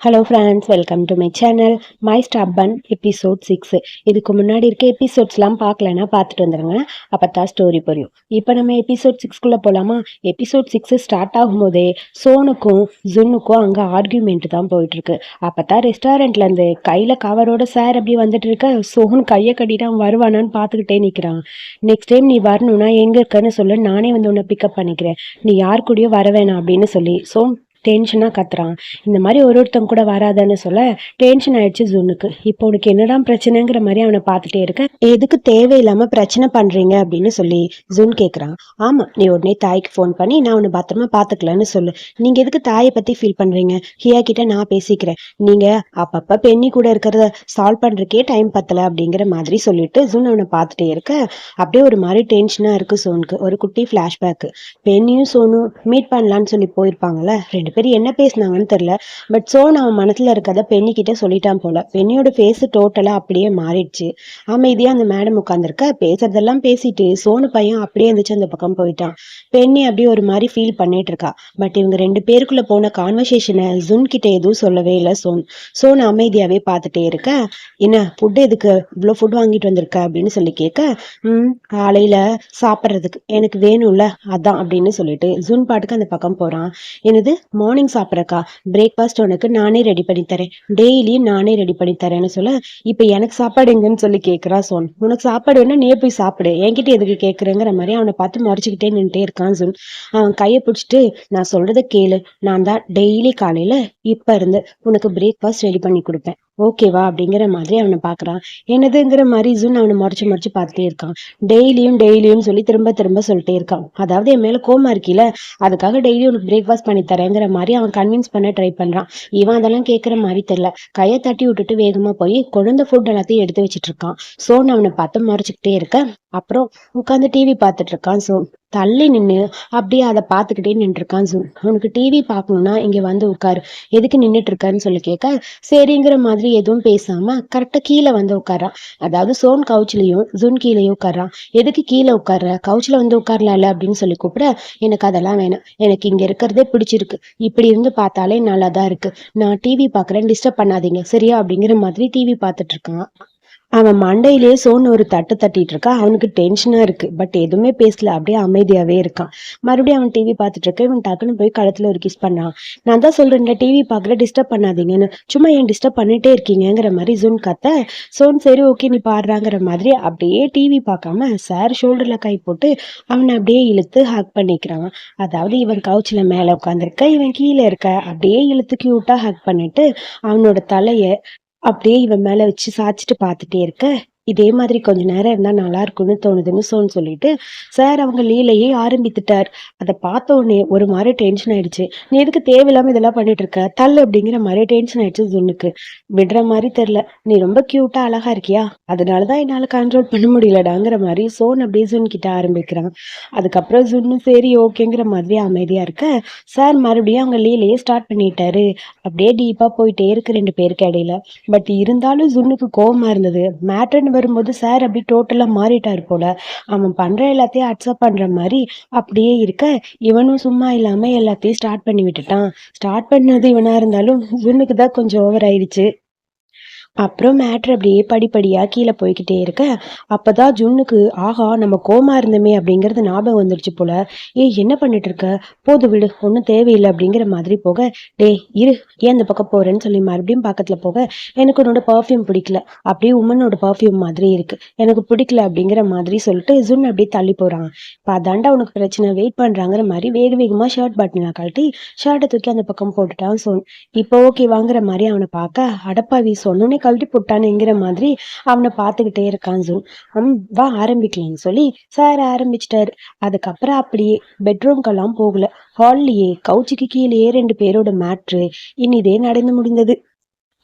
Hello friends welcome to my channel my ஸ்டாப்பன் episode six இதுக்கு முன்னாடி இருக்க எபிசோட்ஸ்லாம் பார்க்கலன்னா பார்த்துட்டு வந்துடுங்க அப்போ தான் ஸ்டோரி புரியும். இப்போ நம்ம எபிசோட் சிக்ஸ்குள்ளே போகலாமா எபிசோட் சிக்ஸ் ஸ்டார்ட் ஆகும்போதே சோனுக்கும் ஜுன்னுக்கும் அங்கே ஆர்கியூமெண்ட் தான் போயிட்டுருக்கு. அப்போ தான் ரெஸ்டாரண்ட்லேருந்து கையில் கவரோட சார் அப்படி வந்துட்டு இருக்க? சோன் கையை கட்டிட்டு வருவானான்னு பார்த்துக்கிட்டே நிற்கிறான் நெக்ஸ்ட் டைம் நீ வரணும்னா எங்கே இருக்கன்னு சொல்லு நானே வந்து உன்னை பிக்கப் பண்ணிக்கிறேன். நீ யார் கூடயோ வர வேணாம் அப்படின்னு சொல்லி சோன் டென்ஷனாக கத்துறான். இந்த மாதிரி ஒரு ஒருத்தங்க கூட வராதன்னு சொல்ல டென்ஷன் ஆயிடுச்சு ஜூனுக்கு. இப்போ உனக்கு என்னடா பிரச்சனைங்கிற மாதிரி அவனை பார்த்துட்டே இருக்க. எதுக்கு தேவையில்லாம பிரச்சனை பண்றீங்க அப்படின்னு சொல்லி ஜூன் கேட்குறான் ஆமா நீ உடனே தாய்க்கு ஃபோன் பண்ணி நான் உன்னை பத்திரமா பார்த்துக்கலன்னு சொல்லு. நீங்க எதுக்கு தாயை பத்தி ஃபீல் பண்றீங்க? ஹியா கிட்ட நான் பேசிக்கிறேன். நீங்க அப்பப்ப பெண்ணி கூட இருக்கிறத சால்வ் பண்றதுக்கே டைம் பத்தல அப்படிங்கிற மாதிரி சொல்லிட்டு ஜூன் அவனை பார்த்துட்டே இருக்க. அப்படியே ஒரு மாதிரி டென்ஷனா இருக்கு சோனுக்கு ஒரு குட்டி ஃபிளாஷ்பேக் பெண்ணியும் சோனும் மீட் பண்ணலான்னு சொல்லி போயிருப்பாங்கல்ல ரெண்டு பேர் என்ன பேசுனாங்கன்னு தெரியல. பட் ஸோ நம்ம மனசில் இருக்கிறத பெண்ணி சொல்லிட்டான் போல. பெண்ணியோட ஃபேஸ் டோட்டலாக அப்படியே மாறிடுச்சு. அமைதியாக அந்த மேடம் உட்காந்துருக்க பேசுறதெல்லாம் பேசிட்டு சோனு பையன் அப்படியே இருந்துச்சு அந்த பக்கம் போயிட்டான். பெண்ணி அப்படியே ஒரு மாதிரி ஃபீல் பண்ணிட்டு இருக்கா. பட் இவங்க ரெண்டு பேருக்குள்ள போன கான்வர்சேஷனை ஜுன் கிட்ட எதுவும் சொல்லவே இல்லை சோன். சோன் அமைதியாகவே பார்த்துட்டே இருக்க என்ன ஃபுட்டு எதுக்கு? இவ்வளோ ஃபுட் வாங்கிட்டு வந்திருக்க? அப்படின்னு சொல்லி கேட்க ம் காலையில சாப்பிட்றதுக்கு எனக்கு வேணும்ல அதான் அப்படின்னு சொல்லிட்டு ஜூன் பாட்டுக்கு அந்த பக்கம் போறான். என்னது மார்னிங் சாப்பிட்றக்கா? பிரேக்ஃபாஸ்ட் உனக்கு நானே ரெடி பண்ணி தரேன். டெய்லியும் நானே ரெடி பண்ணி தரேன்னு சொல்ல இப்போ எனக்கு சாப்பாடு எங்கன்னு சொல்லி கேட்குறா சோன். உனக்கு சாப்பாடு வேணா நீ போய் சாப்பிடு. என்கிட்ட எதுக்கு கேட்குறேங்கிற மாதிரி அவனை பார்த்து முறைச்சிக்கிட்டே நின்றுட்டே இருக்கான் சொன். அவன் கையை பிடிச்சிட்டு நான் சொல்றதை கேளு. நான் தான் டெய்லி காலையில இப்போ இருந்து உனக்கு பிரேக்ஃபாஸ்ட் ரெடி பண்ணி கொடுப்பேன். ஓகேவா அப்படிங்கிற மாதிரி அவனை பார்க்குறான். என்னதுங்கிற மாதிரி ஜூன் அவனை முறைச்சு முறைச்சு பார்த்துட்டே இருக்கான். டெய்லியும் டெய்லியும் சொல்லி திரும்ப திரும்ப சொல்லிட்டே இருக்கான். அதாவது என் மேல கோமா இருக்கில அதுக்காக டெய்லி உனக்கு பிரேக்ஃபாஸ்ட் பண்ணி தரேங்கிற மாதிரி அவன் கன்வின்ஸ் பண்ண ட்ரை பண்றான். இவன் அதெல்லாம் கேட்குற மாதிரி தெரியல. கையை தட்டி விட்டுட்டு வேகமா போய் கொழுந்த ஃபுட் எல்லாத்தையும் எடுத்து வச்சிட்டு இருக்கான். சோன் அவனை பார்த்து முறைச்சிக்கிட்டே இருக்க. அப்புறம் உட்காந்து டிவி பார்த்துட்டு இருக்கான் சோன். தள்ளி நின்று அப்படியே அதை பார்த்துக்கிட்டே நின்றுருக்கான் இருக்கான் உனக்கு அவனுக்கு டிவி பார்க்கணும்னா இங்கே வந்து உட்காரு. எதுக்கு நின்றுட்டு இருக்கான்னு சொல்லி கேட்க சரிங்கிற மாதிரி எதுவும் பேசாம கரெக்டாக கீழே வந்து உட்காரான் அதாவது சோன் கவுச்சிலையும் ஜூன் கீழேயும் உட்காரான் எதுக்கு கீழே உட்கார்ற? கவுச்சில் வந்து உட்காரலாம்ல அப்படின்னு சொல்லி கூப்பிட எனக்கு அதெல்லாம் வேணாம். எனக்கு இங்கே இருக்கிறதே பிடிச்சிருக்கு. இப்படி இருந்து பார்த்தாலே நல்லா தான் இருக்கு. நான் டிவி பார்க்குறேன் டிஸ்டர்ப் பண்ணாதீங்க. சரியா? அப்படிங்கிற மாதிரி டிவி பார்த்துட்டு இருக்கான் அவன் மண்டையிலேயே சோன்னு ஒரு தட்டு தட்டிட்டு இருக்கா. அவனுக்கு டென்ஷனாக இருக்கு. பட் எதுவுமே பேசல. அப்படியே அமைதியாகவே இருக்கான். மறுபடியும் அவன் டிவி பார்த்துட்டு இருக்க. இவன் டக்குன்னு போய் கழுத்தில் ஒரு கிஸ் பண்ணான். நான் தான் சொல்றேன்ல டிவி பார்க்குற டிஸ்டர்ப் பண்ணாதீங்கன்னு. சும்மா ஏன் டிஸ்டர்ப் பண்ணிட்டே இருக்கீங்கங்கிற மாதிரி ஜூன் கத்த. சோன் சரி ஓகே நீ பாடுறாங்கிற மாதிரி அப்படியே டிவி பார்க்காம சார் ஷோல்டரில் கை போட்டு அவனை அப்படியே இழுத்து ஹக் பண்ணிக்கிறான். அதாவது இவன் கவுச்சில மேலே உட்காந்துருக்க இவன் கீழே இருக்க அப்படியே இழுத்து க்யூட்டாக ஹக் பண்ணிட்டு அவனோட தலையை அப்படியே இவன் மேல வச்சு சாய்ச்சிட்டு பார்த்துட்டே இருக்க. இதே மாதிரி கொஞ்ச நேரம் இருந்தா நல்லா இருக்கும்னு தோணுதுன்னு சோன் சொல்லிட்டு சார் அவங்க லீலையே ஆரம்பித்துட்டார். அதை பார்த்த உடனே ஒரு மாதிரி டென்ஷன் ஆயிடுச்சு. நீ எதுக்கு தேவையில்லாம இதெல்லாம் பண்ணிட்டு இருக்க? தள்ளு அப்படிங்கிற மாதிரி டென்ஷன் ஆயிடுச்சு ஜுன்னுக்கு. விடுற மாதிரி தெரியல. நீ ரொம்ப கியூட்டா அழகா இருக்கியா? அதனாலதான் என்னால கண்ட்ரோல் பண்ண முடியலடாங்கிற மாதிரி சோன் அப்படியே ஜுன் கிட்ட ஆரம்பிக்கிறான். அதுக்கப்புறம் ஜுன்னு சரி ஓகேங்கிற மாதிரி அமைதியா இருக்க. சார் மறுபடியும் அவங்க லீலையே ஸ்டார்ட் பண்ணிட்டாரு. அப்படியே டீப்பா போயிட்டே இருக்கு ரெண்டு பேருக்கு இடையில. பட் இருந்தாலும் ஜுன்னுக்கு கோவமா இருந்தது. மேட்டர்னு வரும்போது சார் அப்படி டோட்டலாக மாறிட்டாரு போல. அவன் பண்ற எல்லாத்தையும் அக்செப்ட் பண்ற மாதிரி அப்படியே இருக்க. இவனும் சும்மா இல்லாம எல்லாத்தையும் ஸ்டார்ட் பண்ணி விட்டுட்டான். ஸ்டார்ட் பண்ணது இவனா இருந்தாலும் இவனுக்கு தான் கொஞ்சம் ஓவர் ஆயிடுச்சு. அப்புறம் மேட்ரு அப்படியே படிப்படியாக கீழே போய்கிட்டே இருக்க. அப்போ தான் ஜுன்னுக்கு ஆஹா நம்ம கோமா இருந்தோமே அப்படிங்கிறது ஞாபகம் வந்துடுச்சு போல. ஏய் என்ன பண்ணிட்டு இருக்க? போது விடு ஒன்றும் தேவையில்லை அப்படிங்கிற மாதிரி போக டேய் இரு ஏன் அந்த பக்கம் போகிறேன்னு சொல்லி மறுபடியும் பக்கத்தில் போக எனக்கு உன்னோட பர்ஃப்யூம் பிடிக்கல. அப்படியே உமனோட பர்ஃப்யூம் மாதிரி இருக்கு. எனக்கு பிடிக்கல அப்படிங்கிற மாதிரி சொல்லிட்டு ஜுன் அப்படியே தள்ளி போகிறாங்க இப்போ அதாண்டா உனக்கு பிரச்சனை வெயிட் பண்ணுறாங்கிற மாதிரி வேக வேகமாக ஷர்ட் பட்டனை கழட்டி ஷர்ட்டை தூக்கி அந்த பக்கம் போட்டுட்டான் சொன். இப்போ ஓகே வாங்குற மாதிரி அவனை பார்க்க அடப்பாவி சொன்னோன்னே கழட்டி போட்டானுங்கிற மாதிரி அவனை பார்த்துக்கிட்டே இருக்கான் ஜூன். ஹம் வா ஆரம்பிக்கலாம்னு சொல்லி சார் ஆரம்பிச்சிட்டாரு. அதுக்கப்புறம் அப்படியே பெட்ரூம்க்கெல்லாம் போகல. ஹால்லையே கவுச்சிக்கு கீழேயே ரெண்டு பேரோட மேட்ரு. இனி இதே நடந்து முடிந்தது.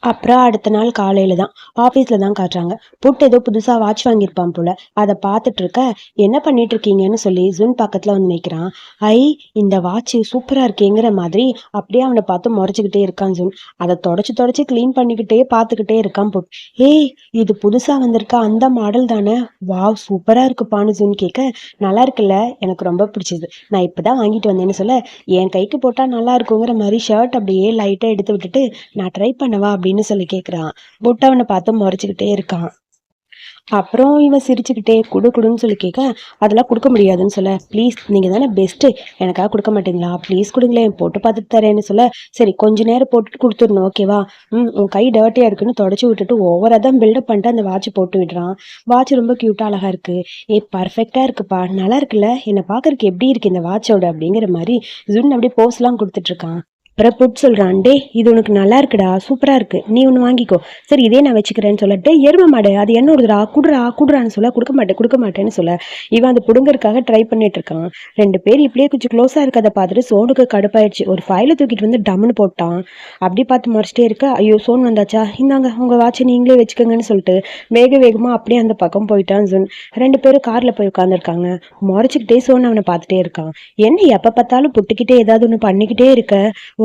அப்புறம் அடுத்த நாள் காலையில தான் ஆஃபீஸில் தான் காட்டுறாங்க. புட் ஏதோ புதுசாக வாட்ச் வாங்கியிருப்பான் போல. அதை பார்த்துட்டு இருக்க என்ன பண்ணிட்டு இருக்கீங்கன்னு சொல்லி ஜூன் பக்கத்தில் வந்து நிற்கிறான் ஐ இந்த வாட்ச் சூப்பராக இருக்கேங்கிற மாதிரி அப்படியே அவனை பார்த்து முறைச்சிக்கிட்டே இருக்கான் ஜூன். அதை தொடச்சி தொடச்சி க்ளீன் பண்ணிக்கிட்டே பார்த்துக்கிட்டே இருக்கான் புட். ஏய் இது புதுசாக வந்திருக்க அந்த மாடல் தானே. வாவ் சூப்பராக இருக்குப்பான்னு ஜூன் கேட்க நல்லா இருக்குல்ல எனக்கு ரொம்ப பிடிச்சது. நான் இப்போ தான் வாங்கிட்டு வந்தேன்னு சொல்ல என் கைக்கு போட்டால் நல்லா இருக்குங்கிற மாதிரி ஷர்ட் அப்படியே லைட்டாக எடுத்து விட்டுட்டு நான் ட்ரை பண்ணவா? அப்படின்னு சொல்லி கேட்குறான் புட் அவனை பார்த்து முறைச்சிக்கிட்டே இருக்கான். அப்புறம் இவன் சிரிச்சுக்கிட்டே குடு குடுன்னு சொல்லி கேட்க அதெல்லாம் கொடுக்க முடியாதுன்னு சொல்ல. ப்ளீஸ் நீங்கள் தானே பெஸ்ட்டு எனக்காக கொடுக்க மாட்டீங்களா? ப்ளீஸ் கொடுங்களேன். போட்டு பார்த்துட்டு தரேன்னு சொல்ல. சரி கொஞ்ச நேரம் போட்டுட்டு கொடுத்துடணும் ஓகேவா ம் உன் கை டர்ட்டியாக இருக்குன்னு தொடச்சி விட்டுட்டு ஓவராக தான் பில்டப் பண்ணிட்டு அந்த வாட்ச் போட்டு விடுறான். வாட்ச் ரொம்ப க்யூட்டாக அழகாக இருக்குது ஏ பர்ஃபெக்டாக இருக்குப்பா. நல்லா இருக்குல்ல? என்னை பார்க்கறதுக்கு எப்படி இருக்கு இந்த வாட்சோட அப்படிங்கிற மாதிரி ஜுன் அப்படியே போஸ்லாம் கொடுத்துட்ருக்கான் அப்புறம் புட் சொல்கிறான் டே இது உனக்கு நல்லா இருக்குடா சூப்பராக இருக்கு. நீ ஒன்று வாங்கிக்கோ. சரி இதே நான் வச்சுக்கிறேன்னு சொல்ல டே எரும மாடு அது என்னோடதுடா? குடுறா குடுறான்னு சொல்ல கொடுக்க மாட்டேன் கொடுக்க மாட்டேன்னு சொல்ல. இவன் அந்த புடுங்கறதுக்காக ட்ரை பண்ணிட்டு இருக்கான். ரெண்டு பேர் இப்படியே கொஞ்சம் க்ளோஸாக இருக்கதை பார்த்துட்டு சோனுக்கு கடுப்பாயிடுச்சு. ஒரு ஃபைலை தூக்கிட்டு வந்து டம்னு போட்டான். அப்படி பார்த்து முறைச்சிட்டே இருக்க ஐயோ சோன் வந்தாச்சா? இந்தாங்க உங்கள் வாட்சை நீங்களே வச்சுக்கோங்கன்னு சொல்லிட்டு வேக வேகமாக அப்படியே அந்த பக்கம் போயிட்டான் சொன் ரெண்டு பேரும் காரில் போய் உட்காந்துருக்காங்க முறைச்சிக்கிட்டே சோன் அவனை பார்த்துட்டே இருக்கான். என்ன எப்போ பார்த்தாலும் புட்டுக்கிட்டே ஏதாவது ஒன்று பண்ணிக்கிட்டே இருக்க?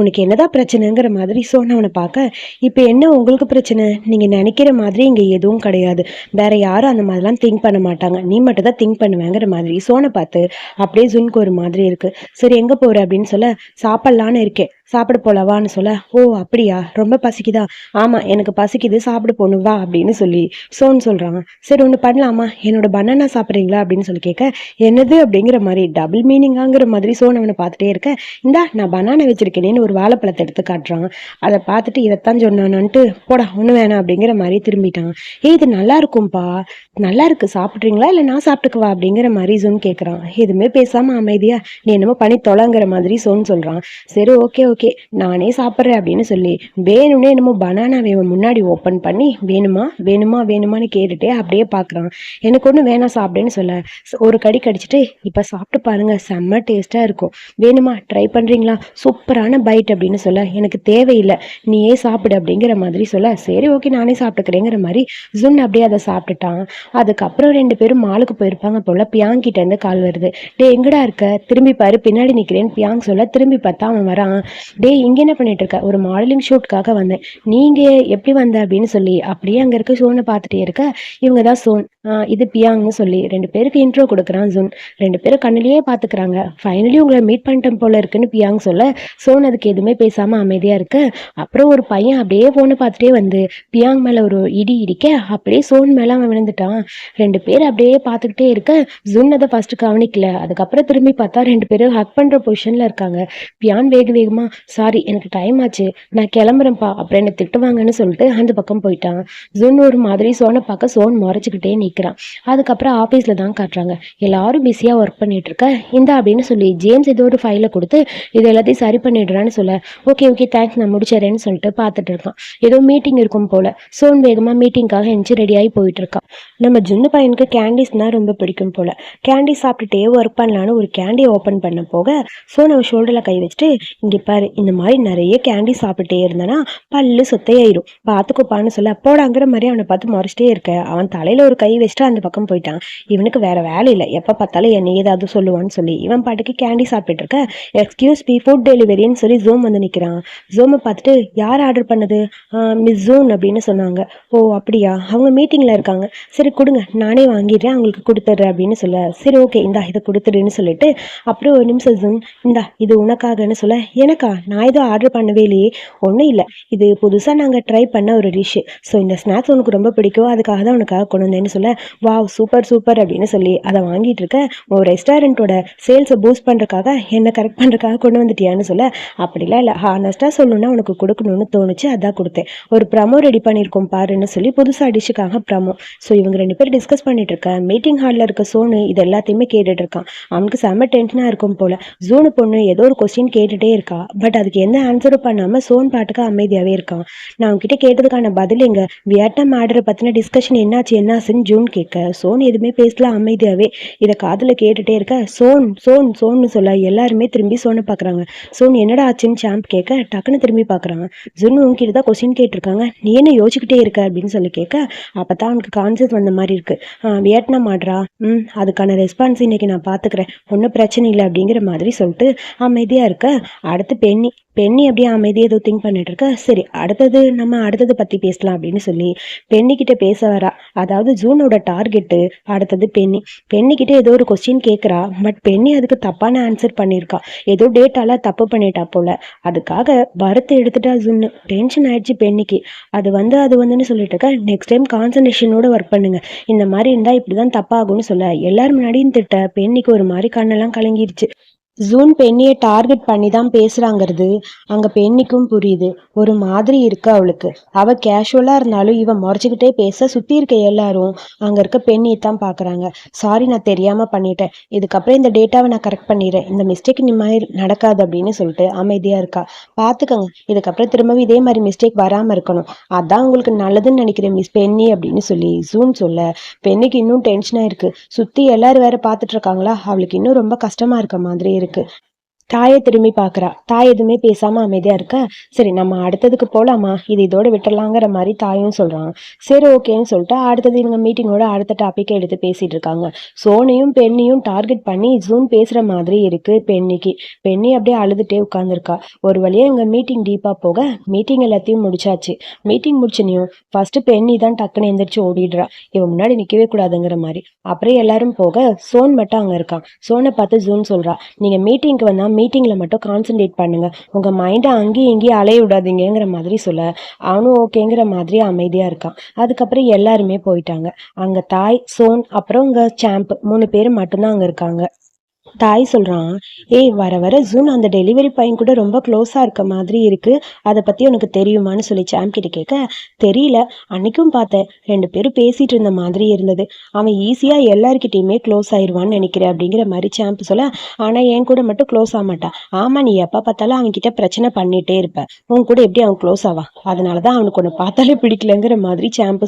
உனக்கு என்னதான் பிரச்சனைங்கிற மாதிரி சோனவனை அவனை பார்க்க இப்போ என்ன உங்களுக்கு பிரச்சனை? நீங்கள் நினைக்கிற மாதிரி இங்கே எதுவும் கிடையாது. வேற யாரும் அந்த மாதிரிலாம் திங்க் பண்ண மாட்டாங்க. நீ மட்டும் தான் திங்க் பண்ணுவேங்கிற மாதிரி. சோனை பார்த்து அப்படியே ஜுன்க்கு ஒரு மாதிரி இருக்கு. சரி எங்கே போகிற அப்படின்னு சொல்ல சாப்பிட்லான்னு இருக்கேன். சாப்பிட போலவான்னு சொல்ல ஓ அப்படியா? ரொம்ப பசிக்குதா? ஆமாம் எனக்கு பசிக்குது சாப்பிட போகணும் வா அப்படின்னு சொல்லி சோன்னு சொல்கிறாங்க சரி ஒன்று பண்ணலாமா? என்னோட பனானா சாப்பிட்றீங்களா? அப்படின்னு சொல்லி கேட்க என்னது? அப்படிங்கிற மாதிரி டபுள் மீனிங்காங்கிற மாதிரி சோன் அவனை பார்த்துட்டே இருக்க இந்தா நான் பனானா வச்சிருக்கேனேன்னு ஒரு வாழைப்பழத்தை எடுத்து காட்டுறான். அதை பார்த்துட்டு இதைத்தான் சொன்னான்ட்டு போடா ஒன்று வேணாம் அப்படிங்கிற மாதிரி திரும்பிட்டாங்க ஏ இது நல்லா இருக்கும்பா. நல்லா இருக்கு. சாப்பிட்றீங்களா? இல்லை நான் சாப்பிட்டுக்குவா அப்படிங்கிற மாதிரி சோன் கேட்குறான் எதுவுமே பேசாமல் அமைதியா நீ என்னமோ பண்ணி தொலைங்கிற மாதிரி சோன் சொல்கிறான் சரி ஓகே ஓகே நானே சாப்பிட்றேன் அப்படின்னு சொல்லி. வேணும்னே என்னமோ பனானாவை இவன் முன்னாடி ஓப்பன் பண்ணி வேணுமா வேணுமா வேணுமான்னு கேட்டுட்டே அப்படியே பார்க்குறான். எனக்கு ஒன்றும் வேணாம் சாப்பிடுன்னு சொல்ல. ஒரு கடி கடிச்சிட்டு இப்போ சாப்பிட்டு பாருங்க செம்ம டேஸ்ட்டாக இருக்கும். வேணுமா ட்ரை பண்ணுறீங்களா சூப்பரான பைட் அப்படின்னு சொல்ல. எனக்கு தேவையில்லை. நீயே சாப்பிடு அப்படிங்கிற மாதிரி சொல்ல. சரி ஓகே நானே சாப்பிட்டுக்கிறேங்கிற மாதிரி ஜுன் அப்படியே அதை சாப்பிட்டுட்டான். அதுக்கப்புறம் ரெண்டு பேரும் மாலுக்கு போயிருப்பாங்க போல. பியாங்கிட்ட இருந்து கால் வருது. டே எங்கடா இருக்க? திரும்பி பாரு பின்னாடி நிக்கிறேன்னு பியாங் சொல்ல. திரும்பி பார்த்தா அவன் வரான். டே இங்க என்ன பண்ணிட்டு இருக்க? ஒரு மாடலிங் ஷூட்காக வந்தேன். நீங்க எப்படி வந்த அப்படின்னு சொல்லி அப்படியே அங்க இருக்க சோனை பார்த்துட்டே இருக்க. இவங்க தான் சோன் இது பியாங்னு சொல்லி. ரெண்டு பேருக்கு இன்ட்ரோ கொடுக்குறான் ஜூன். ரெண்டு பேரும் கண்ணிலேயே பார்த்துக்கிறாங்க ஃபைனலி உங்களை மீட் பண்ணிட்டேன் போல இருக்குன்னு பியாங் சொல்ல. சோன் அதுக்கு எதுவுமே பேசாமல் அமைதியாக இருக்கு. அப்புறம் ஒரு பையன் அப்படியே ஃபோனை பார்த்துட்டே வந்து பியாங் மேலே ஒரு இடி இடிக்க அப்படியே சோன் மேலே அவன் விழுந்துட்டான். ரெண்டு பேர் அப்படியே பார்த்துக்கிட்டே இருக்க. ஜூன் அதை ஃபர்ஸ்ட் கவனிக்கல. அதுக்கப்புறம் திரும்பி பார்த்தா ரெண்டு பேரும் ஹக் பண்ணுற பொசிஷனில் இருக்காங்க. பியான் வேக வேகமாக சாரி எனக்கு டைம் ஆச்சு. நான் கிளம்புறேன்ப்பா. அப்புறம் என்ன திட்டுவாங்கன்னு சொல்லிட்டு அந்த பக்கம் போயிட்டான். ஜூன் ஒரு மாதிரி சோனை பார்க்க சோன் முறைச்சிக்கிட்டே நிற்கிறான் அதுக்கப்புறம் ஆஃபீஸில் தான் காட்டுறாங்க. எல்லாரும் பிஸியா ஒர்க் பண்ணிட்டு இருக்க. இந்த அப்படின்னு சொல்லி ஜேம்ஸ் ஏதோ ஒரு ஃபைலை கொடுத்து இது எல்லாத்தையும் சரி பண்ணிடுறான்னு சொல்ல. ஓகே ஓகே தேங்க்ஸ் நான் முடிச்சிடறேன்னு சொல்லிட்டு பார்த்துட்டு இருக்கான். ஏதோ மீட்டிங் இருக்கும் போல. சோன் வேகமாக மீட்டிங்காக எஞ்சி ரெடியாகி போயிட்டு இருக்கான். நம்ம ஜுன்னு பையனுக்கு கேண்டீஸ்னால் ரொம்ப பிடிக்கும் போல. கேண்டி சாப்பிட்டுட்டே ஒர்க் பண்ணலான்னு ஒரு கேண்டியை ஓப்பன் பண்ண போக சோன் நம்ம ஷோல்டரில் கை வச்சுட்டு இங்கே பாரு இந்த மாதிரி நிறைய கேண்டி சாப்பிட்டுட்டே இருந்தேன்னா பல்லு சொத்தையாயிரும். பார்த்துக்கோப்பான்னு சொல்ல போடாங்கிற மாதிரி அவனை பார்த்து மறைச்சிட்டே இருக்க. அவன் தலையில் ஒரு கை வச்சுட்டு அந்த பக்கம் போயிட்டான். இவனுக்கு வேற வேலை இல்லை. எப்போ பார்த்தாலும் என்னை ஏதாவது சொல்லுவான்னு சொல்லி. இவன் பாட்டுக்கு கேண்டி சாப்பிட்டுட்டு இருக்க. எக்ஸ்கியூஸ் பி ஃபுட் டெலிவரின்னு சொல்லி ஜூம் வந்து நிற்கிறான் ஜூமை பார்த்துட்டு யார் ஆர்டர் பண்ணது? மிஸ் ஜோன் அப்படின்னு சொன்னாங்க. ஓ அப்படியா? அவங்க மீட்டிங்கில் இருக்காங்க. சரி கொடுங்க. நானே வாங்கிடுறேன். அவங்களுக்கு கொடுத்துட்றேன் அப்படின்னு சொல்ல. சரி ஓகே இந்தா இதை கொடுத்துடுன்னு சொல்லிட்டு அப்புறம் ஒரு நிமிஷம் ஜூன் இந்தா இது உனக்காகன்னு சொல்ல. எனக்கா? நான் எதுவும் ஆர்டர் பண்ணவே இல்லையே. ஒன்றும் இல்லை. இது புதுசாக நாங்கள் ட்ரை பண்ண ஒரு டிஷ்ஷு ஸோ இந்த ஸ்நாக்ஸ் உனக்கு ரொம்ப பிடிக்கும். அதுக்காக தான் உனக்காக கொண்டு வந்தேன்னு சொல்ல வாவ் சூப்பர் சூப்பர் அப்படின்னு சொல்லி அதை வாங்கிட்டு இருக்க ஒரு ரெஸ்டாரண்ட்டோட சேல்ஸை பூஸ்ட் பண்ணுறக்காக என்ன கரெக்ட் பண்ணுறக்காக கொண்டு வந்துட்டியான்னு சொல்ல அப்படிலாம் இல்லை. ஹானஸ்ட்டாக சொல்லணும்னா உனக்கு கொடுக்கணும்னு தோணுச்சு அதான் கொடுத்தேன். ஒரு ப்ரமோ ரெடி பண்ணியிருக்கோம் பாருன்னு சொல்லி புதுசாக டிஷ்ஷுக்காக ப்ரமோ ஸோ இவங்க ரெண்டு பேரும் டிஸ்கஸ் பண்ணிட்டு இருக்க மீட்டிங் ஹாலில் இருக்க சோனு இது எல்லாத்தையுமே கேட்டுட்டு இருக்கான். அவனுக்கு செம்ம டென்ஷனாக இருக்கும் போல. ஜூனு பொண்ணு ஏதோ ஒரு கொஸ்டின் கேட்டுட்டே இருக்கா. பட் அதுக்கு எந்த ஆன்சரும் பண்ணாமல் சோன் பாட்டுக்கு அமைதியாகவே இருக்கான். நான் அவங்ககிட்ட கேட்டதுக்கான பதில் எங்க வியட்நாம் ஆர்டரை பற்றின டிஸ்கஷன் என்னாச்சு என்னாச்சுன்னு ஜூன் கேட்க. சோன் எதுவுமே பேசல அமைதியாகவே இதை காதில் கேட்டுகிட்டே இருக்க சோன் சோன் சோன்னு சொல்ல எல்லாருமே திரும்பி சோனை பார்க்குறாங்க சோன் என்னடா ஆச்சுன்னு? சாம்ப் கேட்க டக்குன்னு திரும்பி பார்க்குறாங்க ஜுன் உங்ககிட்ட தான் கொஸ்டின் கேட்டிருக்காங்க. நீ என்ன யோசிச்சுக்கிட்டே இருக்க? அப்படின்னு சொல்லி கேட்க அப்போ தான் அவனுக்கு கான்செப்ட் வந்த மாதிரி இருக்குது வியட்நாம் ஆடுறா. ம் அதுக்கான ரெஸ்பான்ஸ் இன்னைக்கு நான் பார்த்துக்கிறேன் ஒன்றும் பிரச்சனை இல்லை. அப்படிங்கிற மாதிரி சொல்லிட்டு அமைதியாக இருக்க. அடுத்து பெண்ணி பெண்ணி அப்படியே அமைதியாக ஏதோ திங்க் பண்ணிட்டு இருக்க? சரி அடுத்தது நம்ம அடுத்தது பத்தி பேசலாம் அப்படின்னு சொல்லி பெண்ணிக்கிட்ட பேச வரா. அதாவது ஜூனோட டார்கெட்டு அடுத்தது பெண்ணி. பெண்ணிக்கிட்ட ஏதோ ஒரு கொஸ்டின் கேட்குறா பட் பெண்ணி அதுக்கு தப்பான ஆன்சர் பண்ணியிருக்கா ஏதோ டேட்டால தப்பு பண்ணிட்டா போல. அதுக்காக வறுத்து எடுத்துட்டா ஜூன்னு. டென்ஷன் ஆயிடுச்சு பெண்ணிக்கு. அது வந்து அது வந்துன்னு சொல்லிட்டு இருக்க. நெக்ஸ்ட் டைம் கான்சன்ட்ரேஷனோட ஒர்க் பண்ணுங்க. இந்த மாதிரி இருந்தா இப்படிதான் தப்பாகும்னு சொல்ல. எல்லாரும் முன்னாடியும் திட்ட பெண்ணிக்கு ஒரு மாதிரி கண்ணெல்லாம் கலங்கிருச்சு. ஜூன் பெண்ணியை டார்கெட் பண்ணி தான் பேசுறாங்கிறது. அங்க பெண்ணிக்கும் புரியுது. ஒரு மாதிரி இருக்கு அவளுக்கு. அவ கேஷுவலா இருந்தாலும் இவன் முறைச்சுக்கிட்டே பேச சுத்தி இருக்க எல்லாரும் அங்க இருக்க பெண்ணியை தான் பாக்குறாங்க. சாரி நான் தெரியாம பண்ணிட்டேன். இதுக்கப்புறம் இந்த டேட்டாவை நான் கரெக்ட் பண்ணிடுறேன். இந்த மிஸ்டேக் இந்த மாதிரி நடக்காது அப்படின்னு சொல்லிட்டு அமைதியா இருக்கா. பாத்துக்கோங்க. இதுக்கப்புறம் திரும்பவும் இதே மாதிரி மிஸ்டேக் வராம இருக்கணும். அதான் உங்களுக்கு நல்லதுன்னு நினைக்கிறேன் மிஸ் பெண்ணி அப்படின்னு சொல்லி ஜூன் சொல்ல. பெண்ணிக்கு இன்னும் டென்ஷனா இருக்கு. சுத்தி எல்லாரும் வேற பாத்துட்டு இருக்காங்களா? அவளுக்கு இன்னும் ரொம்ப கஷ்டமா இருக்க மாதிரி இருக்கு. escritor. தாயை திரும்பி பார்க்குறா. தாய் எதுவுமே பேசாமல் அமைதியாக இருக்க. சரி நம்ம அடுத்ததுக்கு போகலாமா இது இதோட விட்டுடலாங்கிற மாதிரி தாயும் சொல்கிறாங்க சரி ஓகேன்னு சொல்லிட்டு அடுத்தது இவங்க மீட்டிங்கோட அடுத்த டாப்பிக்கை எடுத்து பேசிகிட்டு இருக்காங்க. சோனியும் பெண்ணையும் டார்கெட் பண்ணி ஜூன் பேசுகிற மாதிரி இருக்குது பெண்ணிக்கு. பெண்ணி அப்படியே அழுதுகிட்டே உட்காந்துருக்கா ஒரு வழியாக இவங்க மீட்டிங் டீப்பாக போக மீட்டிங் எல்லாத்தையும் முடிச்சாச்சு. மீட்டிங் முடிச்சனையும் ஃபஸ்ட்டு பெண்ணி தான் டக்குன்னு எந்திரிச்சு ஓடிடுறா. இவன் முன்னாடி நிற்கவே கூடாதுங்கிற மாதிரி. அப்புறம் எல்லாரும் போக சோன் மட்டும் அங்கே இருக்கான். சோனை பார்த்து ஜூன் சொல்கிறா நீங்கள் மீட்டிங்க்கு வந்தால் மீட்டிங்ல மட்டும் கான்சென்ட்ரேட் பண்ணுங்க. உங்க மைண்டை அங்கேயும் இங்கேயும் அலைய விடாதீங்கங்கிற மாதிரி சொல்ல. அவனும் ஓகேங்கிற மாதிரி அமைதியா இருக்கான். அதுக்கப்புறம் எல்லாருமே போயிட்டாங்க. அங்க தாய் சோன் அப்புறம் இங்க சாம்ப் மூணு பேர் மட்டும்தான் அங்க இருக்காங்க. தாய் சொல்கிறான் ஏய் வர வர ஜூன் அந்த டெலிவரி பையன் கூட ரொம்ப க்ளோஸாக இருக்க மாதிரி இருக்கு. அதை பற்றி உனக்கு தெரியுமான்னு சொல்லி சாம் கிட்ட கேட்க தெரியல. அன்னைக்கும் பார்த்தேன். ரெண்டு பேரும் பேசிகிட்டு இருந்த மாதிரி இருந்தது. அவன் ஈஸியாக எல்லாருக்கிட்டேயுமே க்ளோஸ் ஆயிடுவான்னு நினைக்கிறேன் அப்படிங்கிற மாதிரி சாம்ப் சொல்ல ஆனால் என் கூட மட்டும் க்ளோஸ் ஆக மாட்டான் ஆமாம் நீ எப்போ பார்த்தாலும் அவன்கிட்ட பிரச்சனை பண்ணிட்டே இருப்பேன் உன் கூட எப்படி அவன் க்ளோஸ் ஆவான் அதனாலதான் அவனுக்கு ஒன்று பார்த்தாலே பிடிக்கலங்கிற மாதிரி சாம்ப்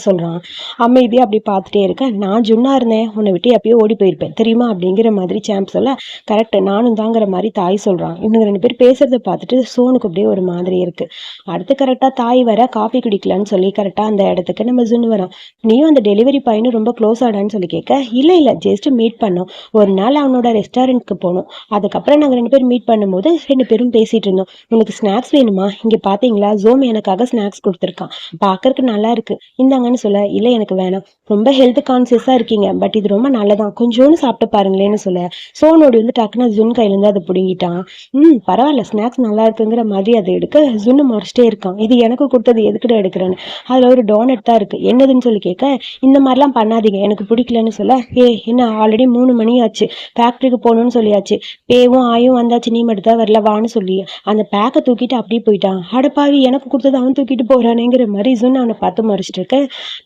அம்மா இதே அப்படி பார்த்துட்டே இருக்கேன் நான் ஜுன்னா இருந்தேன். உன்னை விட்டு எப்பயோ ஓடி போயிருப்பேன். தெரியுமா? அப்படிங்கிற மாதிரி சாம்ப் சொல்ல கரெக்ட் நானும் தாங்கிற மாதிரி தாய் சொல்றான். இவங்க ரெண்டு பேர் பேசுகிறத பார்த்துட்டு சோனுக்கு அப்படியே ஒரு மாதிரி இருக்கு. அடுத்து கரெக்டா தாய் வர காஃபி குடிக்கலான்னு சொல்லி கரெக்டா அந்த இடத்துக்கு நம்ம ஜுன்னு வரோம். நீயும் அந்த டெலிவரி பையனும் ரொம்ப க்ளோஸ் ஆடான்னு சொல்லி கேட்க இல்ல இல்ல ஜஸ்ட் மீட் பண்ணோம். ஒரு நாள் அவனோட ரெஸ்டாரண்ட்க்கு போனோம். அதுக்கப்புறம் நாங்க ரெண்டு பேரும் மீட் பண்ணும்போது ரெண்டு பேரும் பேசிட்டு இருந்தோம். உனக்கு ஸ்நாக்ஸ் வேணுமா? இங்க பாத்தீங்களா? ஜோம் எனக்காக ஸ்நாக்ஸ் கொடுத்துருக்கான். பார்க்கறக்கு நல்லா இருக்கு. இந்தாங்கன்னு சொல்ல இல்லை எனக்கு வேணாம். ரொம்ப ஹெல்த் கான்சியஸா இருக்கீங்க. பட் இது ரொம்ப நல்லதான். கொஞ்சோண்டு சாப்பிட்டு பாருங்களேன்னு சொல்ல. சோனோடு வந்து டக்குன்னு ஜுன் கையிலேருந்து அதை பிடுங்கிட்டான். ம் பரவாயில்ல ஸ்நாக்ஸ் நல்லா இருக்குங்கிற மாதிரி அதை எடுக்க ஜுன்னு மறைச்சிட்டே இருக்கான். இது எனக்கு கொடுத்தது எதுக்கிட்ட எடுக்கிறேன்னு. அதில் ஒரு டோனட் தான் இருக்கு. என்னதுன்னு சொல்லி கேட்க இந்த மாதிரிலாம் பண்ணாதீங்க. எனக்கு பிடிக்கலன்னு சொல்ல ஏ என்ன ஆல்ரெடி மூணு மணி ஆச்சு. ஃபேக்ட்ரிக்கு போகணும்னு சொல்லியாச்சு. பேவும் ஆயும் வந்தாச்சு. நீ மட்டும் தான் வரல வான்னு சொல்லி அந்த பேக்கை தூக்கிட்டு அப்படியே போயிட்டான். அடப்பாவி எனக்கு கொடுத்தது அவன் தூக்கிட்டு போறானேங்கிற மாதிரி ஜுன் அவனை பார்த்து மறைச்சிட்டு இருக்க.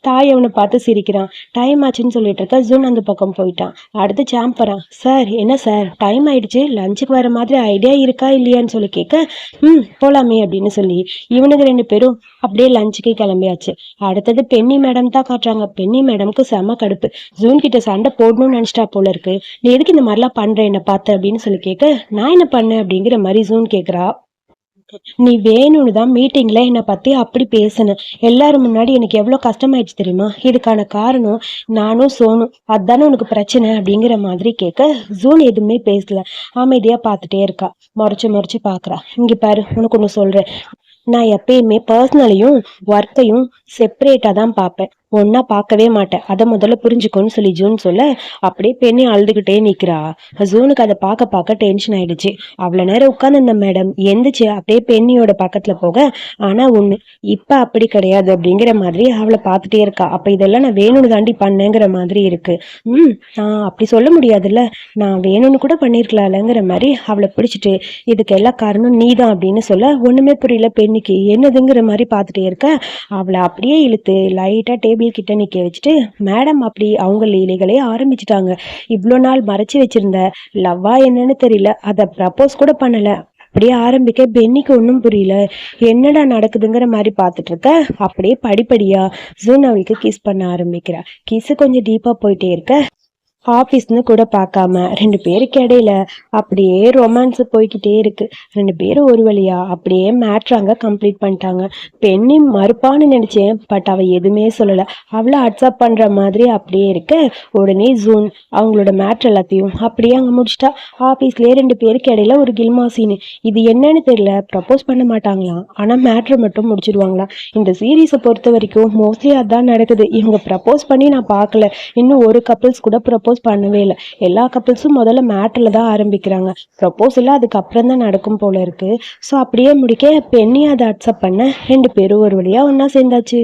தாய் அவனை பார்த்து சிரிக்கிறான். டைம் ஆச்சுன்னு சொல்லிட்டு இருக்க. ஜுன் அந்த பக்கம் போயிட்டான். அடுத்து சாம்பரான் சார் என்ன சார். டைம் ஆயிடுச்சு. லஞ்சுக்கு வர மாதிரி ஐடியா இருக்கா இல்லையான்னு சொல்லி கேட்க ம் போலாமே அப்படின்னு சொல்லி இவனுக்கு ரெண்டு பேரும் அப்படியே லஞ்சுக்கு கிளம்பியாச்சு. அடுத்தது பென்னி மேடம் தான் காட்டுறாங்க. பென்னி மேடம்க்கு செம கடுப்பு. ஜூன் கிட்ட சண்டை போடணும்னு நினைச்சிட்டா போல இருக்கு. நீ எதுக்கு இந்த மாதிரிலாம் பண்ற? என்ன பார்த்து அப்படின்னு சொல்லி கேட்க நான் என்ன பண்ணேன்? அப்படிங்கிற மாதிரி ஜூன் கேட்குறா நீ வேணும்னு தான் மீட்டிங்ல என்னை பத்தி அப்படி பேசின. எல்லாரும் முன்னாடி எனக்கு எவ்வளவு கஷ்டமாயிடுச்சு தெரியுமா? இதுக்கான காரணம் நானும் சோனும். அதானே உனக்கு பிரச்சனை அப்படிங்கிற மாதிரி கேட்க ஜூன் எதுவுமே பேசல. அமைதியா பார்த்துட்டே இருக்கா. முறைச்சி முறைச்சி பாக்குறா இங்க பாரு உனக்கு ஒண்ணு சொல்றேன். நான் எப்பயுமே பர்சனலையும் ஒர்க்கையும் செப்பரேட்டா தான் பார்ப்பேன். ஒன்னா பார்க்கவே மாட்டேன். அதை முதல்ல புரிஞ்சுக்கோன்னு சொல்லி ஜூன் சொல்ல அப்படியே பெண்ணி அழுதுகிட்டே நிற்கிறா ஜூனுக்கு அதை பார்க்க பார்க்க டென்ஷன் ஆயிடுச்சு. அவ்வளோ நேரம் உட்காந்துருந்த மேடம் எந்திரிச்சு அப்படியே பெண்ணியோட பக்கத்துல போக ஆனா ஒன்று இப்ப அப்படி கிடையாது அப்படிங்கிற மாதிரி அவளை பார்த்துட்டே இருக்கா. அப்ப இதெல்லாம் நான் வேணும்னு தாண்டி பண்ணேங்கிற மாதிரி இருக்கு. ம் நான் அப்படி சொல்ல முடியாதுல்ல. நான் வேணும்னு கூட பண்ணிருக்கலாம்லங்கிற மாதிரி அவளை பிடிச்சிட்டு இதுக்கு எல்லா காரணம் நீதான் அப்படின்னு சொல்ல ஒண்ணுமே புரியல பெண்ணுக்கு. என்னதுங்கிற மாதிரி பார்த்துட்டே இருக்க. அவளை அப்படியே இழுத்து லைட்டா டேபிள் கிட்ட நிக்க வச்சுட்டு மேடம் அப்படி அவங்க லீலைகளே ஆரம்பிச்சிட்டாங்க. இவ்வளோ நாள் மறைச்சு வச்சிருந்த லவ்வா என்னன்னு தெரியல. அதை ப்ரப்போஸ் கூட பண்ணல. அப்படியே ஆரம்பிக்க பென்னிக்கு ஒன்றும் புரியல. என்னடா நடக்குதுங்கிற மாதிரி பார்த்துட்டு இருக்க. அப்படியே படிப்படியா ஜூன் அவளுக்கு கிஸ் பண்ண ஆரம்பிக்கிறா. கிஸ் கொஞ்சம் டீப்பா போயிட்டே இருக்க. ஆஃபீஸ்னு கூட பார்க்காம ரெண்டு பேருக்கு இடையில அப்படியே ரொமான்ஸ் போய்கிட்டே இருக்கு. ரெண்டு பேரும் ஒரு வழியா அப்படியே மேட்ராங்க கம்ப்ளீட் பண்ணிட்டாங்க. பெண்ணி மறுப்பான்னு நினைச்சேன் பட் அவ எதுவுமே சொல்லல. அவளை அக்செப்ட் பண்ற மாதிரி அப்படியே இருக்க. உடனே ஜூன் அவங்களோட மேட்ரு எல்லாத்தையும் அப்படியே அங்க முடிச்சிட்டா. ஆஃபீஸ்லயே ரெண்டு பேருக்கு இடையில ஒரு கில்மா சீனு இது என்னன்னு தெரியல ப்ரப்போஸ் பண்ண மாட்டாங்களாம். ஆனா மேட்ரு மட்டும் முடிச்சிடுவாங்களாம். இந்த சீரீஸை பொறுத்த வரைக்கும் மோஸ்ட்லி அதான் நடக்குது. இவங்க ப்ரப்போஸ் பண்ணி நான் பார்க்கல. இன்னும் ஒரு கப்பிள்ஸ் கூட ப்ரப்போஸ் பண்ணவே இல்லை. எல்லா கப்பிள்ஸும் முதல்ல மேட்ரில் தான் ஆரம்பிக்கிறாங்க. ப்ரப்போஸ் இல்லை அதுக்கப்புறம் தான் நடக்கும் போல இருக்கு. ஸோ அப்படியே முடிக்க பெண்ணி அதை அக்செப்ட் பண்ண ரெண்டு பேரும் ஒரு வழியாக ஒன்றா சேர்ந்தாச்சு.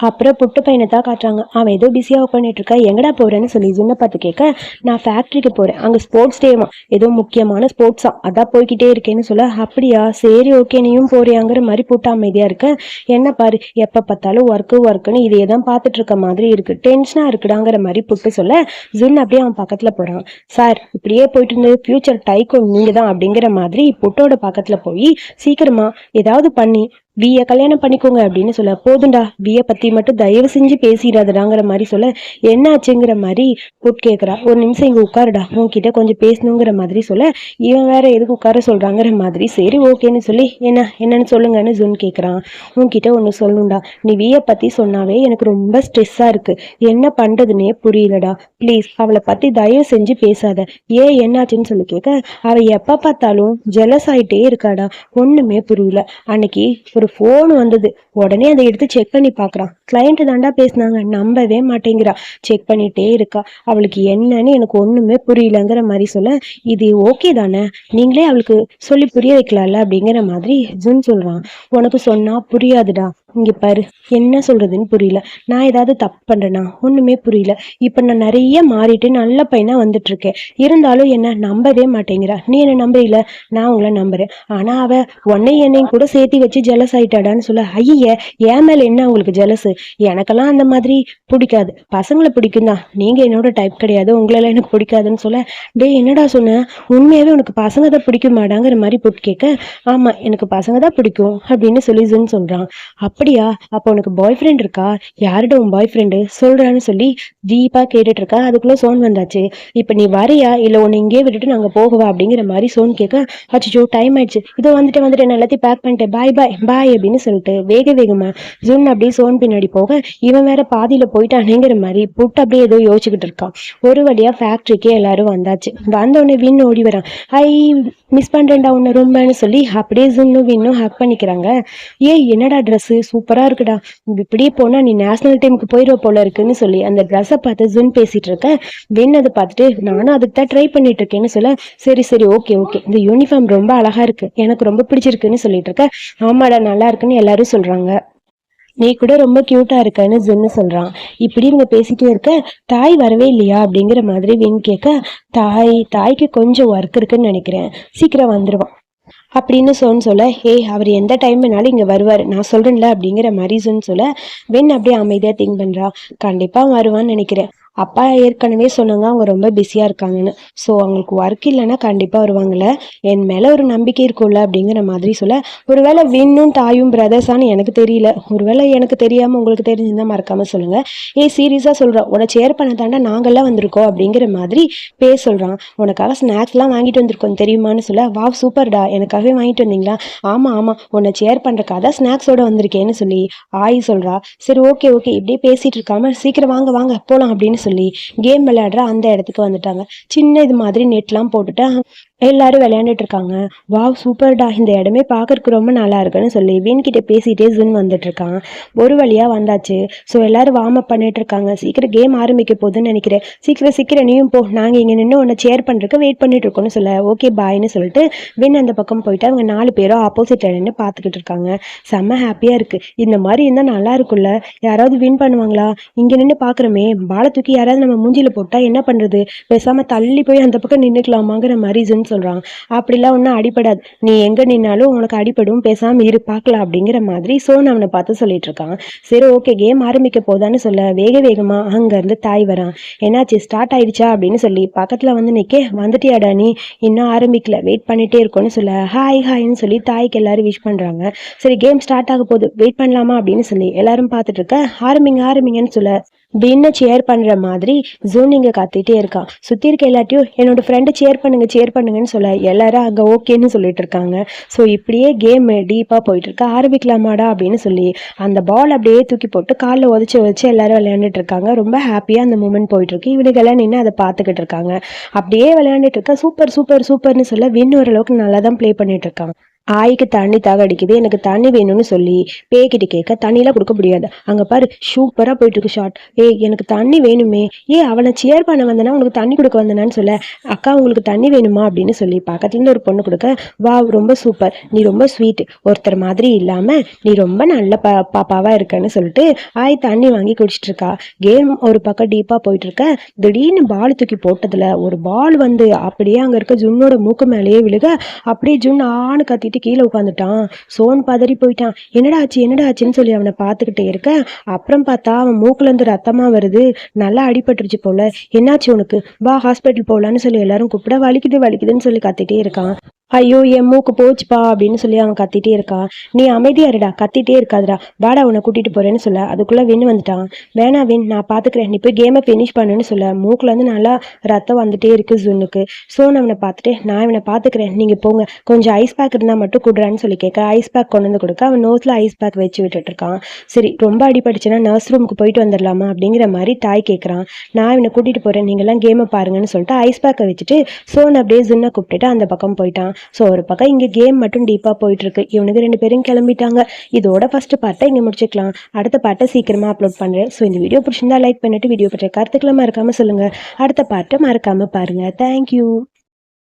அப்புறம் புட்டு பையனை தான் காட்டுறாங்க. அவன் ஏதோ பிஸியாக ஒர்க் பண்ணிட்டு இருக்கா எங்கடா போறேன்னு சொல்லி ஜின்னை பார்த்து கேட்க நான் ஃபேக்ட்ரிக்கு போறேன். அங்கே ஸ்போர்ட்ஸ் டேவா ஏதோ முக்கியமான ஸ்போர்ட்ஸா அதான் போய்கிட்டே இருக்கேன்னு சொல்ல அப்படியா? சரி ஓகே நீயும் போறியாங்கிற மாதிரி புட்டு அமைதியா இருக்க. என்ன பாரு எப்போ பார்த்தாலும் ஒர்க்கு ஒர்க்குன்னு இதையே தான் பார்த்துட்டு இருக்க மாதிரி இருக்கு. டென்ஷனா இருக்குடாங்கிற மாதிரி புட்டு சொல்ல ஜின் அப்படியே அவன் பக்கத்துல போகிறான் சார் இப்படியே போயிட்டு இருந்தது ஃபியூச்சர் டைக்கும் நீங்க தான் அப்படிங்கிற மாதிரி புட்டோட பக்கத்துல போய் சீக்கிரமா ஏதாவது பண்ணி விய கல்யாணம் பண்ணிக்கோங்க அப்படின்னு சொல்ல போதுண்டா விய பத்தி மட்டும் தயவு செஞ்சு பேசிடாதடாங்கிற மாதிரி சொல்ல என்ன ஆச்சுங்கிற மாதிரி புட் கேட்கறா ஒரு நிமிஷம் இங்க உட்காருடா. உன்கிட்ட கொஞ்சம் பேசணுங்கிற மாதிரி சொல்ல இவன் வேற எதுக்கு உட்கார சொல்றாங்கிற மாதிரி சரி ஓகேன்னு சொல்லி என்ன என்னன்னு சொல்லுங்கன்னு ஜூன் கேட்கறான் உன்கிட்ட ஒன்று சொல்லணும்டா. நீ விய பத்தி சொன்னாவே எனக்கு ரொம்ப ஸ்ட்ரெஸ்ஸா இருக்கு. என்ன பண்றதுன்னே புரியலடா. ப்ளீஸ் அவளை பத்தி தயவு செஞ்சு பேசாத. ஏன் என்னாச்சுன்னு சொல்லி கேட்க அவ எப்ப பார்த்தாலும் ஜெலஸ் ஆயிட்டே இருக்காடா. ஒண்ணுமே புரியல. அன்னைக்கு ஒரு ஃபோன் வந்தது. உடனே அதை எடுத்து செக் பண்ணி பாக்குறான் கிளைண்ட் தாண்டா பேசுனாங்க. நம்பவே மாட்டேங்கிறா. செக் பண்ணிட்டே இருக்கா. அவளுக்கு என்னன்னு எனக்கு ஒண்ணுமே புரியலங்கிற மாதிரி சொல்ல இது ஓகே தானே? நீங்களே அவளுக்கு சொல்லி புரிய வைக்கலாம்ல? அப்படிங்கிற மாதிரி ஜுன் சொல்றான். உனக்கு சொன்னா புரியாதுடா. இங்க பாரு என்ன சொல்றதுன்னு புரியல. நான் ஏதாவது தப்பு பண்றேனா? ஒண்ணுமே புரியல. இப்ப நான் நிறைய மாறிட்டு நல்ல பையனா வந்துட்டு இருக்கேன் இருந்தாலும் என்ன நம்பவே மாட்டேங்கிறா. நீ என்ன நம்புறீல? நான் உங்களை நம்புறேன். ஆனா அவ உன்னை என்னையும் கூட சேர்த்து வச்சு ஜெலஸ் ஆயிட்டாடான்னு சொல்ல ஐய என் மேல என்ன உங்களுக்கு ஜெலஸ் எனக்கெல்லாம் அந்த மாதிரி பிடிக்காது. பசங்களை பிடிக்கும் தான். நீங்க என்னோட டைப் கிடையாது. உங்களெல்லாம் எனக்கு பிடிக்காதுன்னு சொல்ல டே என்னடா சொன்ன? உண்மையாவே உனக்கு பசங்க தான் பிடிக்குமாடாங்கிற மாதிரி போட்டு கேட்க ஆமா எனக்கு பசங்க தான் பிடிக்கும் அப்படின்னு சொல்லி ஜுன் சொல்றான். அப்படியா? அப்போ உனக்கு பாய் ஃப்ரெண்ட் இருக்கா? யாருடா உன் பாய் ஃப்ரெண்டு சொல்றான்னு சொல்லி டீப்பா கேட்டுட்டு இருக்கா அதுக்குள்ள சோன் வந்தாச்சு. இப்போ நீ வரையா? இல்ல உன்னை இங்கேயே விட்டுட்டு நாங்க போகவா? அப்படிங்கிற மாதிரி சோன் கேட்க அச்சோ டைம் ஆயிடுச்சு. இதோ வந்துட்டு வந்துட்டு நான் எல்லாத்தையும் பேக் பண்ணிட்டேன். பாய் பாய் பாய் அப்படின்னு சொல்லிட்டு வேக வேகமா ஜூன் அப்படியே சோன் பின்னாடி போக இவன் வேற பாதியில போயிட்டானேங்கிற மாதிரி புட்டு அப்படியே ஏதோ யோசிச்சுக்கிட்டு இருக்கான். ஒரு வழியா ஃபேக்டரிக்கே எல்லாரும் வந்தாச்சு. வந்தோடனே வின் ஓடி வரான். ஐ மிஸ் பண்றேன்டா உன்னை ரொம்பன்னு சொல்லி அப்படியே ஜூன்னு வின்னும் ஹக் பண்ணிக்கிறாங்க. ஏய் என்னடா ட்ரெஸ் சூப்பரா இருக்குடா. இப்படியே போனா நீ நேஷனல் டீமுக்கு போயிடுவ போல இருக்குன்னு சொல்லி அந்த ட்ரெஸ்ஸை பார்த்து ஜுன் பேசிட்டு இருக்க. வின் அதை பார்த்துட்டு நானும் அதுக்கு தான் ட்ரை பண்ணிட்டு இருக்கேன்னு சொல்ல சரி சரி ஓகே ஓகே இந்த யூனிஃபார்ம் ரொம்ப அழகா இருக்கு. எனக்கு ரொம்ப பிடிச்சிருக்குன்னு சொல்லிட்டு இருக்க. ஆமாடா நல்லா இருக்குன்னு எல்லாரும் சொல்றாங்க. நீ கூட ரொம்ப கியூட்டா இருக்கன்னு ஜென்னு சொல்றான். இப்படி இவங்க பேசிட்டே இருக்க தாய் வரவே இல்லையா அப்படிங்கிற மாதிரி வின் கேட்க தாய் தாய்க்கு கொஞ்சம் ஒர்க் இருக்குன்னு நினைக்கிறேன். சீக்கிரம் வந்துருவான். அப்படின்னு சொன்னு சொல்ல ஏய் அவர் எந்த டைம் வேணாலும் இங்கே வருவார். நான் சொல்கிறேன்ல அப்படிங்கிற மாதிரி சொன்னு சொல்ல வென் அப்படியே அமைதியாக திங்க் பண்ணுறா கண்டிப்பாக வருவான்னு நினைக்கிறேன். அப்பா ஏற்கனவே சொன்னாங்க அவங்க ரொம்ப பிஸியாக இருக்காங்கன்னு. ஸோ அவங்களுக்கு ஒர்க் இல்லைன்னா கண்டிப்பாக வருவாங்கல்ல. என் மேலே ஒரு நம்பிக்கை இருக்கும்ல அப்படிங்கிற மாதிரி சொல்ல ஒருவேளை வின்னும் தாயும் பிரதர்ஸான்னு எனக்கு தெரியல. ஒருவேளை எனக்கு தெரியாமல் உங்களுக்கு தெரிஞ்சிருந்தா மறக்காமல் சொல்லுங்கள் ஏ சீரியஸாக சொல்கிறேன் உன்னை சேர் பண்ண தாண்டா நாங்கள்லாம் வந்திருக்கோம். அப்படிங்கிற மாதிரி பே சொல்கிறான் உனக்காக ஸ்நாக்ஸ்லாம் வாங்கிட்டு வந்திருக்கோம் தெரியுமான்னு சொல்ல வா சூப்பர்டா. எனக்காகவே வாங்கிட்டு வந்தீங்களா? ஆமாம் ஆமாம் உன்னை சேர் பண்ணுறக்காக தான் ஸ்நாக்ஸோட வந்திருக்கேன்னு சொல்லி. ஆய் சொல்கிறா சரி ஓகே ஓகே இப்படியே பேசிகிட்டு இருக்காம சீக்கிரம் வாங்க வாங்க. போகலாம் அப்படின்னு சொல்லி கேம் விளையாடுற அந்த இடத்துக்கு வந்துட்டாங்க. சின்ன இது மாதிரி நெட்லாம் போட்டுட்டு எல்லாரும் விளையாண்டுட்டு இருக்காங்க வாவ் சூப்பர்டா. இந்த இடமே பார்க்கறதுக்கு ரொம்ப நல்லா இருக்குன்னு சொல்லி வீண்கிட்ட பேசிட்டே ஜின் வந்துட்டு இருக்கான் ஒரு வழியா வந்தாச்சு. ஸோ எல்லாரும் வார்ம் அப் பண்ணிட்டு இருக்காங்க சீக்கிரம் கேம் ஆரம்பிக்க போகுதுன்னு நினைக்கிறேன். சீக்கிரம் சீக்கிரம் நீயும் போ. நாங்கள் இங்கே நின்று உன்னை சேர் பண்ணுறதுக்கு வெயிட் பண்ணிட்டு இருக்கோம்னு சொல்ல ஓகே பாய்னு சொல்லிட்டு வின் அந்த பக்கம் போயிட்டு அவங்க நாலு பேரும் ஆப்போசிட் நின்று பார்த்துக்கிட்டு இருக்காங்க செம்ம ஹாப்பியா இருக்கு. இந்த மாதிரி இருந்தால் நல்லா இருக்கும்ல. யாராவது வின் பண்ணுவாங்களா? இங்கே நின்று பார்க்குறோமே. பாலை தூக்கி யாராவது நம்ம மூஞ்சியில் போட்டால் என்ன பண்ணுறது பேசாமல் தள்ளி போய் அந்த பக்கம் நின்றுக்கலாமாங்கிற மாதிரி ஜின் சொல்கிறாங்க அப்படிலாம் ஒன்றும் அடிபடாது. நீ எங்கே நின்னாலும் உனக்கு அடிபடும் பேசாமல் இரு பார்க்கலாம் அப்படிங்கிற மாதிரி சோன் அவனை பார்த்து சொல்லிட்டு இருக்கான். சரி ஓகே கேம் ஆரம்பிக்க போதான்னு சொல்ல வேக வேகமாக அங்கேருந்து தாய் வரான். என்னாச்சு ஸ்டார்ட் ஆயிடுச்சா அப்படின்னு சொல்லி பக்கத்தில் வந்து நிற்க வந்துட்டியாடா நீ? இன்னும் ஆரம்பிக்கல. வெயிட் பண்ணிட்டே இருக்கோன்னு சொல்ல ஹாய் ஹாய்னு சொல்லி தாய்க்கு எல்லாரும் விஷ் பண்ணுறாங்க சரி கேம் ஸ்டார்ட் ஆக போகுது. வெயிட் பண்ணலாமா அப்படின்னு சொல்லி எல்லாரும் பார்த்துட்டு இருக்க ஆரம்பிங்க ஆரம்பிங்கன்னு சொல்ல பின்ன சேர் பண்ணுற மாதிரி ஜூன் இங்கே கத்திட்டே இருக்கான். சுற்றி இருக்க எல்லாத்தையும் என்னோட ஃப்ரெண்டு சேர் பண்ணுங்க சேர் பண்ணுங்கன்னு சொல்ல எல்லாரும் அங்கே ஓகேன்னு சொல்லிட்டு இருக்காங்க. ஸோ இப்படியே கேம் டீப்பாக போயிட்டு இருக்கு. ஆரம்பிக்கலாமாடா அப்படின்னு சொல்லி அந்த பால் அப்படியே தூக்கி போட்டு காலில் உதச்சி வச்சு எல்லாரும் விளையாண்டுட்டு இருக்காங்க. ரொம்ப ஹாப்பியாக அந்த மூமெண்ட் போயிட்டு இருக்கு. இவனுக்கெல்லாம் நின்று அதை பார்த்துக்கிட்டு இருக்காங்க. அப்படியே விளையாண்டுட்டு இருக்கா. சூப்பர் சூப்பர் சூப்பர்னு சொல்ல வின் ஓரளவுக்கு நல்லா தான் ப்ளே பண்ணிட்டு இருக்கான். ஆய்க்கு தண்ணி தாக அடிக்குது. எனக்கு தண்ணி வேணும்னு சொல்லி பேய்கிட்ட கேட்க தண்ணியெல்லாம் கொடுக்க முடியாது. அங்கே பாரு சூப்பராக போயிட்டு இருக்கு ஷார்ட் ஏய் எனக்கு தண்ணி வேணுமே. ஏ அவனை சேர் பண்ண வந்தனா உனக்கு தண்ணி கொடுக்க வந்தனான்னு சொல்ல. அக்கா உங்களுக்கு தண்ணி வேணுமா? அப்படின்னு சொல்லி பக்கத்துலேருந்து ஒரு பொண்ணு கொடுக்க வா ரொம்ப சூப்பர். நீ ரொம்ப ஸ்வீட் ஒருத்தர் மாதிரி இல்லாமல் நீ ரொம்ப நல்ல பா பாப்பாவாக இருக்கன்னு சொல்லிட்டு ஆய் தண்ணி வாங்கி குடிச்சிட்டு இருக்கா கேம் ஒரு பக்கம் டீப்பாக போயிட்டு இருக்க திடீர்னு பால் தூக்கி போட்டதில் ஒரு பால் வந்து அப்படியே அங்கே இருக்க ஜுன்னோட மூக்கு மேலேயே விழுக அப்படியே ஜுன் ஆணு கத்தி கத்திட்டு கீழே உட்காந்துட்டான் சோன் பதறி போயிட்டான். என்னடா ஆச்சு? என்னடா ஆச்சுன்னு சொல்லி அவனை பார்த்துக்கிட்டே இருக்க. அப்புறம் பார்த்தா அவன் மூக்குல இருந்து ரத்தமா வருது. நல்லா அடிபட்டுருச்சு போல. என்னாச்சு உனக்கு? வா ஹாஸ்பிட்டல் போகலான்னு சொல்லி எல்லாரும் கூப்பிட வலிக்குது வலிக்குதுன்னு சொல்லி கத்திட்டே இருக்கான். ஐயோ என் மூக்கு போச்சுப்பா அப்படின்னு சொல்லி அவன் கத்திட்டே இருக்கான் நீ அமைதியா இருடா கத்திட்டே இருக்காதுடா. வாடா உன்னை கூட்டிட்டு போறேன்னு சொல்ல. அதுக்குள்ள வின் வந்துட்டான். வேணா வின் நான் பாத்துக்கிறேன். நீ போய் கேமை ஃபினிஷ் பண்ணுன்னு சொல்ல. மூக்குல இருந்து நல்லா ரத்தம் வந்துட்டே இருக்கு ஜுன்னுக்கு. சோன் அவனை பார்த்துட்டு நான் இவனை பாத்துக்கிறேன். நீங்க போங்க. கொஞ்சம் ஐஸ் பேக் இருந்தா மட்டும் கொடுறான்னு சொல்லி கேட்க ஐஸ் பேக் கொண்டு வந்து கொடுக்க. அவன் நோஸ்ல ஐஸ் பேக் வச்சு விட்டுட்டு இருக்கான். சரி ரொம்ப அடிபட்டுச்சுன்னா நர்ஸ் ரூமுக்கு போயிட்டு வந்துடலாமா அப்படிங்கிற மாதிரி தாய் கேட்குறான். நான் இவனை கூட்டிட்டு போறேன். நீங்கெல்லாம் கேமை பாருங்கன்னு சொல்லிட்டு ஐஸ் பேக்கை வச்சுட்டு சோன் அப்படியே ஜுன்னை கூப்பிட்டுட்டு அந்த பக்கம் போயிட்டான். ஸோ ஒரு பக்கம் இங்கே கேம் மட்டும் டீப்பாக போயிட்டு இருக்கு இவனுக்கு ரெண்டு பேரும் கிளம்பிட்டாங்க. இதோட ஃபர்ஸ்ட் பார்ட்டை இங்கே முடிச்சுக்கலாம். அடுத்த பாட்டை சீக்கிரமாக அப்லோட் பண்ணுறேன் ஸோ இந்த வீடியோ பிடிச்சிருந்தா லைக் பண்ணிட்டு வீடியோ பற்றிய கருத்துக்களை மறக்காமல் சொல்லுங்கள் அடுத்த பாட்டை மறக்காமல் பாருங்கள் தேங்க்யூ